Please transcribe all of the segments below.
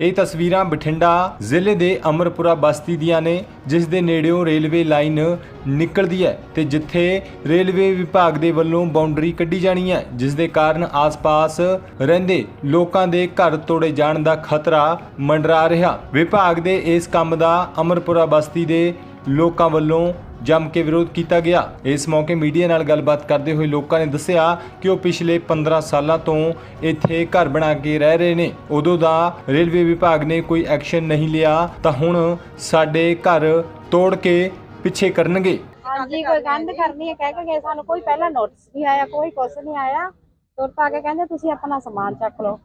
ਇਹ ਤਸਵੀਰਾਂ ਬਠਿੰਡਾ ਜ਼ਿਲ੍ਹੇ ਦੇ ਅਮਰਪੁਰਾ ਬਸਤੀ ਦੀਆਂ ਨੇ, ਜਿਸ ਦੇ ਨੇੜਿਓਂ ਰੇਲਵੇ ਲਾਈਨ ਨਿਕਲਦੀ ਹੈ ਤੇ ਜਿੱਥੇ ਰੇਲਵੇ ਵਿਭਾਗ ਦੇ ਵੱਲੋਂ ਬਾਉਂਡਰੀ ਕੱਢੀ ਜਾਣੀ ਹੈ, ਜਿਸ ਦੇ ਕਾਰਨ ਆਸ-ਪਾਸ ਰਹਿੰਦੇ ਲੋਕਾਂ ਦੇ ਘਰ ਤੋੜੇ ਜਾਣ ਦਾ ਖਤਰਾ ਮੰਡਰਾ ਰਿਹਾ। ਵਿਭਾਗ ਦੇ ਇਸ ਕੰਮ ਦਾ ਅਮਰਪੁਰਾ ਬਸਤੀ ਦੇ ਲੋਕਾਂ ਵੱਲੋਂ ਜੰਮ ਕੇ ਵਿਰੋਧ ਕੀਤਾ ਗਿਆ। ਇਸ ਮੌਕੇ ਮੀਡੀਆ ਨਾਲ ਗੱਲਬਾਤ ਕਰਦੇ ਹੋਏ ਲੋਕਾਂ ਨੇ ਦੱਸਿਆ ਕਿ ਉਹ ਪਿਛਲੇ 15 ਸਾਲਾਂ ਤੋਂ ਇੱਥੇ ਘਰ ਬਣਾ ਕੇ ਰਹਿ ਰਹੇ ਨੇ। ਉਦੋਂ ਦਾ ਰੇਲਵੇ ਵਿਭਾਗ ਨੇ ਕੋਈ ਐਕਸ਼ਨ ਨਹੀਂ ਲਿਆ ਤਾਂ ਹੁਣ ਸਾਡੇ ਘਰ ਤੋੜ ਕੇ ਪਿੱਛੇ ਕਰਨਗੇ। ਹਾਂਜੀ, ਕੋਈ ਕੰਧ ਕਰਨੀ ਹੈ, ਕਹਿ ਕੇ ਗਏ ਸਾਨੂੰ। ਕੋਈ ਪਹਿਲਾਂ ਨੋਟਿਸ ਨਹੀਂ ਆਇਆ, ਕੋਈ ਕੁਛ ਨਹੀਂ ਆਇਆ। ਤੁਰਤ ਆ ਕੇ ਕਹਿੰਦੇ, ਤੁਸੀਂ ਆਪਣਾ ਸਮਾਨ ਚੱਕ ਲਓ।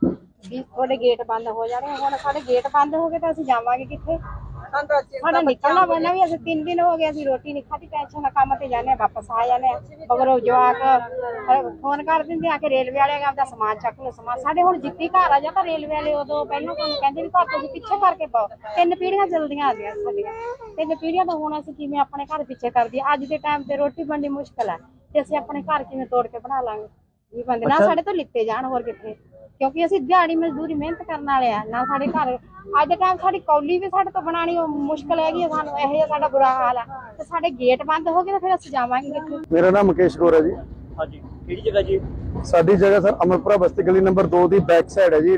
ਵੀ ਤੁਹਾਡੇ ਗੇਟ ਬੰਦ ਹੋ ਜਾਣੇ, ਹੁਣ ਸਾਡੇ ਗੇਟ ਬੰਦ ਹੋ ਗਏ ਤਾਂ ਅਸੀਂ ਜਾਵਾਂਗੇ ਕਿੱਥੇ? ਸਾਡਾ ਨਿਕਲਣਾ ਪੈਣਾ ਵੀ ਅਸੀਂ ਤਿੰਨ ਦਿਨ ਹੋ ਗਏ ਅਸੀਂ ਰੋਟੀ ਨਹੀਂ ਖਾਧੀ ਟੈਨਸ਼ਨ ਨਾਲ ਕੰਮ ਤੇ ਜਾਂਦੇ ਹਾਂ ਵਾਪਸ ਆ ਜਾਂਦੇ ਹਾਂ। ਮਗਰ ਉਹ ਜਵਾਕ ਫੋਨ ਕਰ ਦਿੰਦੇ ਆ ਕਿ ਰੇਲਵੇ ਵਾਲੇ ਆਪਦਾ ਸਮਾਨ ਚੱਕ ਲਓ ਸਮਾਨ ਸਾਡੇ ਹੁਣ ਜਿੱਤੀ ਘਰ ਆ ਜਾਂ ਤਾਂ ਰੇਲਵੇ ਵਾਲੇ ਉਦੋਂ ਪਹਿਲਾਂ ਸਾਨੂੰ ਕਹਿੰਦੇ ਵੀ ਘਰ ਤੁਸੀਂ ਪਿੱਛੇ ਕਰਕੇ ਪਾਓ ਤਿੰਨ ਪੀੜ੍ਹੀਆਂ ਜਲਦੀਆਂ ਆ ਗਈਆਂ ਸਾਡੀਆਂ। ਤਿੰਨ ਪੀੜ੍ਹੀਆਂ ਤੋਂ ਹੁਣ ਅਸੀਂ ਕਿਵੇਂ ਆਪਣੇ ਘਰ ਪਿੱਛੇ ਕਰਦੀ ਅੱਜ ਦੇ ਟਾਈਮ ਤੇ ਰੋਟੀ ਬਣਨੀ ਮੁਸ਼ਕਲ ਹੈ ਤੇ ਅਸੀਂ ਆਪਣੇ ਘਰ ਕਿਵੇਂ ਤੋੜ ਕੇ ਬਣਾ ਲਾਂਗੇ? ਵੀ ਬੰਦੇ ਨਾ ਸਾਡੇ ਤੋਂ ਲਿੱਤੇ ਜਾਣ ਹੋਰ ਕਿੱਥੇ? ਕਿਉਂਕਿ ਅਸੀਂ ਦਿਹਾੜੀ ਮਜ਼ਦੂਰੀ ਮਿਹਨਤ ਕਰਨ ਵਾਲੇ ਆ ਨਾ ਸਾਡੇ ਘਰ। ਅੱਜ ਦੇ ਟਾਈਮ ਸਾਡੀ ਕੌਲੀ ਵੀ ਸਾਡੇ ਤੋਂ ਬਣਾਣੀ ਉਹ ਮੁਸ਼ਕਲ ਹੈਗੀ ਸਾਨੂੰ ਇਹੋ ਜਿਹਾ ਸਾਡਾ ਬੁਰਾ ਹਾਲ ਆ। ਤੇ ਸਾਡੇ ਗੇਟ ਬੰਦ ਹੋ ਗਏ ਤਾਂ ਫਿਰ ਅਸੀਂ ਜਾਵਾਂਗੇ ਕਿੱਥੇ? ਮੇਰਾ ਨਾਮ ਮੁਕੇਸ਼ ਗੌਰ ਹੈ ਜੀ। ਹਾਂਜੀ ਕਿਹੜੀ ਜਗ੍ਹਾ ਜੀ? ਸਾਡੀ ਜਗ੍ਹਾ ਸਰ ਅਮਰਪੁਰਾ ਬਸਤੀ ਗਲੀ ਨੰਬਰ 2 ਦੀ ਬੈਕ ਸਾਈਡ ਹੈ ਜੀ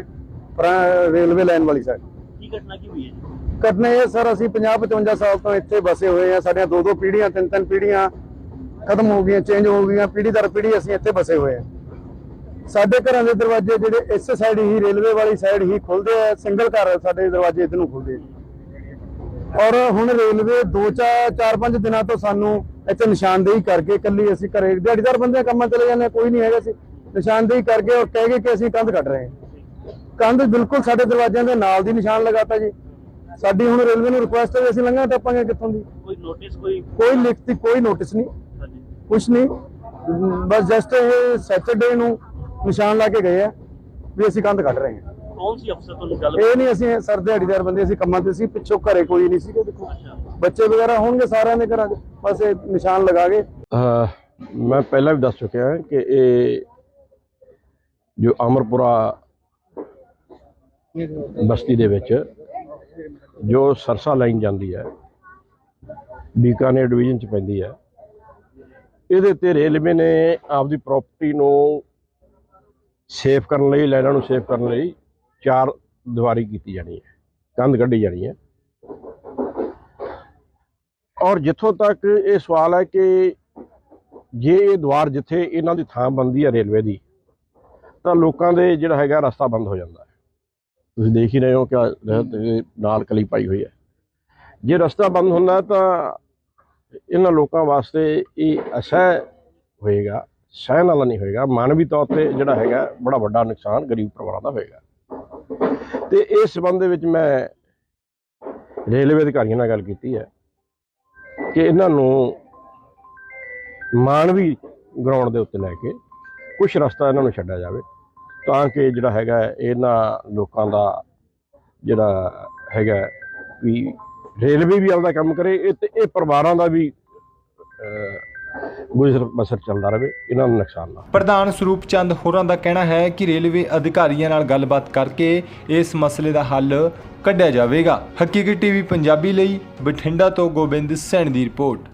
ਪੁਰਾ- ਰੇਲਵੇ ਲਾਈਨ ਵਾਲੀ ਸਾਈਡ ਕੀ ਘਟਨਾ ਕੀ ਹੋਈ ਹੈ ਜੀ? ਘਟਨਾ ਇਹ ਸਰ ਅਸੀਂ 50 55 ਸਾਲ ਤੋਂ ਇੱਥੇ ਬਸੇ ਹੋਏ ਆ ਸਾਡੀਆਂ ਦੋ ਦੋ ਪੀੜ੍ਹੀਆਂ ਤਿੰਨ ਤਿੰਨ ਪੀੜ੍ਹੀਆਂ ਖਤਮ ਹੋ ਗਈਆਂ ਚੇਂਜ ਹੋ ਗਈਆਂ। ਪੀੜ੍ਹੀ ਦਰ ਪੀੜ੍ਹੀ ਅਸੀਂ ਇੱਥੇ ਬਸੇ ਹੋਏ ਆ ਸਾਡੇ ਘਰਾਂ ਦੇ ਦਰਵਾਜ਼ੇ ਜਿਹੜੇ ਇਸ ਸਾਈਡ ਹੀ ਰੇਲਵੇ ਵਾਲੀ ਸਾਈਡ ਹੀ ਖੁੱਲਦੇ ਆ ਸਿੰਗਲ ਘਰ ਸਾਡੇ ਦਰਵਾਜ਼ੇ ਇੱਧਰ ਨੂੰ ਖੁੱਲਦੇ ਔਰ ਹੁਣ ਰੇਲਵੇ 2 4 4 5 ਦਿਨਾਂ ਤੋਂ ਸਾਨੂੰ ਇੱਥੇ ਨਿਸ਼ਾਨਦੇਹੀ ਕਰਕੇ ਕੱਲੀ ਅਸੀਂ ਘਰੇ ਦਿਹਾੜੀਦਾਰ ਬੰਦੇ ਕੰਮਾਂ ਚਲੇ ਜਾਂਦੇ ਕੋਈ ਨਹੀਂ ਹੈਗਾ ਸੀ। ਨਿਸ਼ਾਨਦੇਹੀ ਕਰਕੇ ਔਰ ਕਹਿ ਗਏ ਕਿ ਅਸੀਂ ਕੰਧ ਕੱਢ ਰਹੇ ਹਾਂ। ਕੰਧ ਬਿਲਕੁਲ ਸਾਡੇ ਦਰਵਾਜ਼ਿਆਂ ਦੇ ਨਾਲ ਦੀ ਨਿਸ਼ਾਨ ਲਗਾਤਾ ਜੀ। ਸਾਡੀ ਹੁਣ ਰੇਲਵੇ ਨੂੰ ਰਿਕੁਐਸਟ ਹੈ ਅਸੀਂ ਲੰਘਾ ਟੱਪਾਂਗੇ ਕਿੱਥੋਂ ਦੀ? ਕੋਈ ਨੋਟਿਸ ਕੋਈ ਕੋਈ ਲਿਖਤੀ ਕੋਈ ਨੋਟਿਸ ਨਹੀਂ। ਹਾਂਜੀ। ਕੁਛ ਨਹੀਂ। ਬਸ ਜਸਟ ਇਹ ਸੈਟਰਡੇ ਨੂੰ ਨਿਸ਼ਾਨ ਲਾ ਕੇ ਗਏ ਆ ਵੀ ਅਸੀਂ ਕੰਧ ਕੱਢ ਰਹੇ ਹਾਂ। ਕੌਣ ਸੀ ਅਫਸਰ ਤੁਹਾਨੂੰ ਗੱਲ ਇਹ ਨਹੀਂ ਅਸੀਂ ਸਰ ਦਿਹਾੜੀਦਾਰ ਬੰਦੇ ਅਸੀਂ ਕੰਮਾਂ ਤੇ ਸੀ ਪਿੱਛੋਂ ਘਰੇ ਕੋਈ ਨਹੀਂ ਸੀਗੇ ਦੇਖੋ ਬੱਚੇ ਵਗੈਰਾ ਹੋਣਗੇ ਸਾਰਿਆਂ ਦੇ ਘਰਾਂ 'ਚ ਬਸ ਇਹ ਨਿਸ਼ਾਨ ਲਗਾ ਕੇ। ਮੈਂ ਪਹਿਲਾਂ ਵੀ ਦੱਸ ਚੁੱਕਿਆ ਹਾਂ ਕਿ ਇਹ ਜੋ ਅਮਰਪੁਰਾ ਬਸਤੀ ਦੇ ਵਿੱਚ ਜੋ ਸਰਸਾ ਲਾਈਨ ਜਾਂਦੀ ਹੈ ਬੀਕਾਨੇਰ ਡਿਵੀਜ਼ਨ ਚ ਪੈਂਦੀ ਹੈ ਇਹਦੇ ਤੇ ਰੇਲਵੇ ਨੇ ਆਪਦੀ ਪ੍ਰਾਪਰਟੀ ਨੂੰ ਸੇਫ ਕਰਨ ਲਈ ਲਾਈਨਾਂ ਨੂੰ ਸੇਫ ਕਰਨ ਲਈ ਚਾਰ ਦੀਵਾਰੀ ਕੀਤੀ ਜਾਣੀ ਹੈ, ਕੰਧ ਕੱਢੀ ਜਾਣੀ ਹੈ। ਔਰ ਜਿੱਥੋਂ ਤੱਕ ਇਹ ਸਵਾਲ ਹੈ ਕਿ ਜੇ ਇਹ ਦੁਆਰ ਜਿੱਥੇ ਇਹਨਾਂ ਦੀ ਥਾਂ ਬੰਦੀ ਹੈ ਰੇਲਵੇ ਦੀ, ਤਾਂ ਲੋਕਾਂ ਦੇ ਜਿਹੜਾ ਹੈਗਾ ਰਸਤਾ ਬੰਦ ਹੋ ਜਾਂਦਾ ਹੈ। ਤੁਸੀਂ ਦੇਖ ਹੀ ਰਹੇ ਹੋ ਕਿ ਨਾਲ ਕਲੀ ਪਾਈ ਹੋਈ ਹੈ। ਜੇ ਰਸਤਾ ਬੰਦ ਹੁੰਦਾ ਤਾਂ ਇਹਨਾਂ ਲੋਕਾਂ ਵਾਸਤੇ ਇਹ ਅਸਹਿ ਹੋਏਗਾ। ਸਹਿਣ ਵਾਲਾ ਨਹੀਂ ਹੋਏਗਾ, ਮਾਨਵੀ ਤੌਰ ਤੇ ਜਿਹੜਾ ਹੈਗਾ, ਬੜਾ ਵੱਡਾ ਨੁਕਸਾਨ ਗਰੀਬ ਪਰਿਵਾਰਾਂ ਦਾ ਹੋਏਗਾ। ਤੇ ਇਸ ਸੰਬੰਧ ਦੇ ਵਿੱਚ ਮੈਂ ਰੇਲਵੇ ਅਧਿਕਾਰੀਆਂ ਨਾਲ ਗੱਲ ਕੀਤੀ ਹੈ ਕਿ ਇਹਨਾਂ ਨੂੰ ਮਾਨਵੀ ਗਰਾਊਂਡ ਦੇ ਉੱਤੇ ਲੈ ਕੇ ਕੁਝ ਰਸਤਾ ਇਹਨਾਂ ਨੂੰ ਛੱਡਿਆ ਜਾਵੇ, ਤਾਂ ਕਿ ਜਿਹੜਾ ਹੈਗਾ, ਇਹਨਾਂ ਲੋਕਾਂ ਦਾ ਜਿਹੜਾ ਹੈਗਾ ਵੀ ਰੇਲਵੇ ਵੀ ਆਪਦਾ ਕੰਮ ਕਰੇ, ਇਹ ਤੇ ਇਹ ਪਰਿਵਾਰਾਂ ਦਾ ਵੀ ਗੁਜ਼ਰ ਬਸਰ ਚੱਲਦਾ ਰਹੇ ਇਹਨਾਂ ਨੂੰ ਨੁਕਸਾਨ ਨਾ ਪ੍ਰਧਾਨ ਸਰੂਪ ਚੰਦ ਹੋਰਾਂ ਦਾ ਕਹਿਣਾ ਹੈ ਕਿ ਰੇਲਵੇ ਅਧਿਕਾਰੀਆਂ ਨਾਲ ਗੱਲਬਾਤ ਕਰਕੇ ਇਸ ਮਸਲੇ ਦਾ ਹੱਲ ਕੱਢਿਆ ਜਾਵੇਗਾ। ਹਕੀਕੀ ਟੀਵੀ ਪੰਜਾਬੀ ਲਈ ਬਠਿੰਡਾ ਤੋਂ ਗੋਬਿੰਦ ਸੈਣ ਦੀ ਰਿਪੋਰਟ।